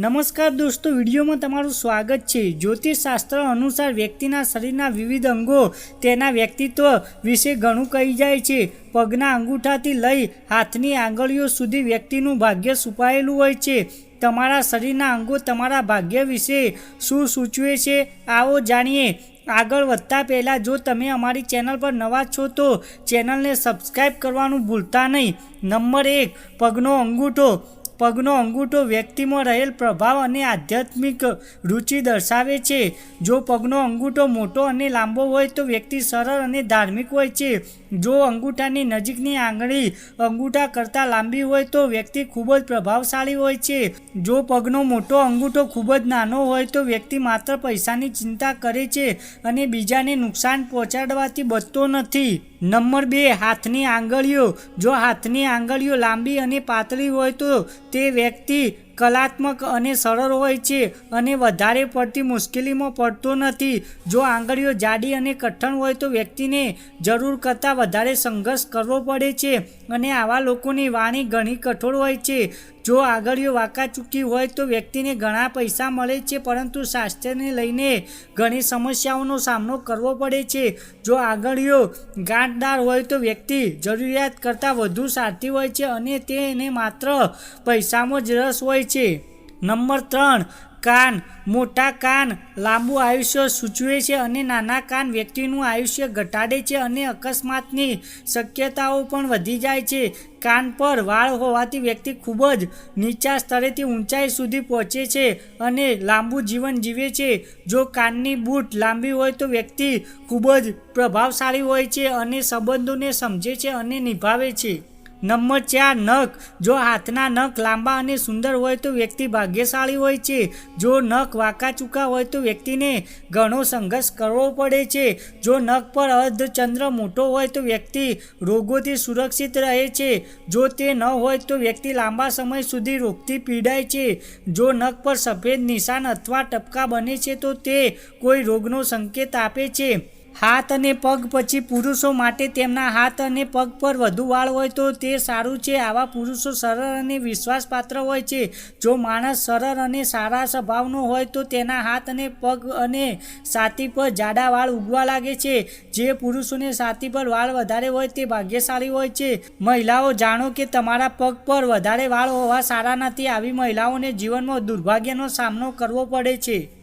નમસ્કાર દોસ્તો, વિડીયોમાં તમારું સ્વાગત છે. જ્યોતિષશાસ્ત્ર અનુસાર વ્યક્તિના શરીરના વિવિધ અંગો તેના વ્યક્તિત્વ વિશે ઘણું કહી જાય છે. પગના અંગૂઠાથી લઈ હાથની આંગળીઓ સુધી વ્યક્તિનું ભાગ્ય છુપાયેલું હોય છે. તમારા શરીરના અંગો તમારા ભાગ્ય વિશે શું સૂચવે છે? આવો જાણીએ. આગળ વધતા પહેલાં જો તમે અમારી ચેનલ પર નવા છો તો ચેનલને સબસ્ક્રાઈબ કરવાનું ભૂલતા નહીં. નંબર એક, પગનો અંગૂઠો. પગનો અંગૂઠો વ્યક્તિમાં રહેલ પ્રભાવ અને આધ્યાત્મિક રુચિ દર્શાવે છે. જો પગનો અંગૂઠો મોટો અને લાંબો હોય તો વ્યક્તિ સરળ અને ધાર્મિક હોય છે. જો અંગૂઠાની નજીકની આંગળી અંગૂઠા કરતાં લાંબી હોય તો વ્યક્તિ ખૂબ જ પ્રભાવશાળી હોય છે. જો પગનો મોટો અંગૂઠો ખૂબ જ નાનો હોય તો વ્યક્તિ માત્ર પૈસાની ચિંતા કરે છે અને બીજાને નુકસાન પહોંચાડવાથી બચતો નથી. નંબર બે હાથની આંગળીઓ. જો હાથની આંગળીઓ લાંબી અને પાતળી હોય તો તે વ્યક્તિ કલાત્મક અને સરળ હોય છે અને વધારે પડતી મુશ્કેલીમાં પડતો નથી. જો આંગળીઓ જાડી અને કઠણ હોય તો વ્યક્તિને જરૂર કરતાં વધારે સંઘર્ષ કરવો પડે છે અને આવા લોકોની વાણી ઘણી કઠોર હોય છે. જો આંગળીઓ વાંકાચૂકી હોય તો વ્યક્તિને ઘણા પૈસા મળે છે પરંતુ સ્વાસ્થ્યને લઈને ઘણી સમસ્યાઓનો સામનો કરવો પડે છે. જો આંગળીઓ ગાંઠદાર હોય તો વ્યક્તિ જરૂરિયાત કરતાં વધુ સારથી હોય છે અને તેને માત્ર પૈસામાં જ રસ હોય છે. નંબર ત્રણ, કાન. મોટા કાન લાંબુ આયુષ્ય સૂચવે છે અને નાના કાન વ્યક્તિનું આયુષ્ય ઘટાડે છે અને અકસ્માતની શક્યતાઓ પણ વધી જાય છે. કાન પર વાળ હોવાથી વ્યક્તિ ખૂબ જ નીચા સ્તરેથી ઊંચાઈ સુધી પહોંચે છે અને લાંબુ જીવન જીવે છે. જો કાનની બૂટ લાંબી હોય તો વ્યક્તિ ખૂબ જ પ્રભાવશાળી હોય છે અને સંબંધોને સમજે છે અને નિભાવે છે. નંબર ચાર નખ. જો હાથના નખ લાંબા અને સુંદર હોય તો વ્યક્તિ ભાગ્યશાળી હોય છે. જો નખ વાંકા ચૂકા હોય તો વ્યક્તિને ઘણો સંઘર્ષ કરવો પડે છે. જો નખ પર અર્ધચંદ્ર મોટો હોય તો વ્યક્તિ રોગોથી સુરક્ષિત રહે છે. જો તે ન હોય તો વ્યક્તિ લાંબા સમય સુધી રોગથી પીડાય છે. જો નખ પર સફેદ નિશાન અથવા ટપકા બને છે તો તે કોઈ રોગનો સંકેત આપે છે. હાથ અને પગ પછી પુરુષો માટે તેમના હાથ અને પગ પર વધુ વાળ હોય તો તે સારું છે. આવા પુરુષો સરળ અને વિશ્વાસપાત્ર હોય છે. જો માણસ સરળ અને સારા સ્વભાવનો હોય તો તેના હાથ અને પગ અને છાતી પર જાડા વાળ ઉગવા લાગે છે. જે પુરુષોને છાતી પર વાળ વધારે હોય તે ભાગ્યશાળી હોય છે. મહિલાઓ જાણો કે તમારા પગ પર વધારે વાળ હોવા સારા નથી. આવી મહિલાઓને જીવનમાં દુર્ભાગ્યનો સામનો કરવો પડે છે.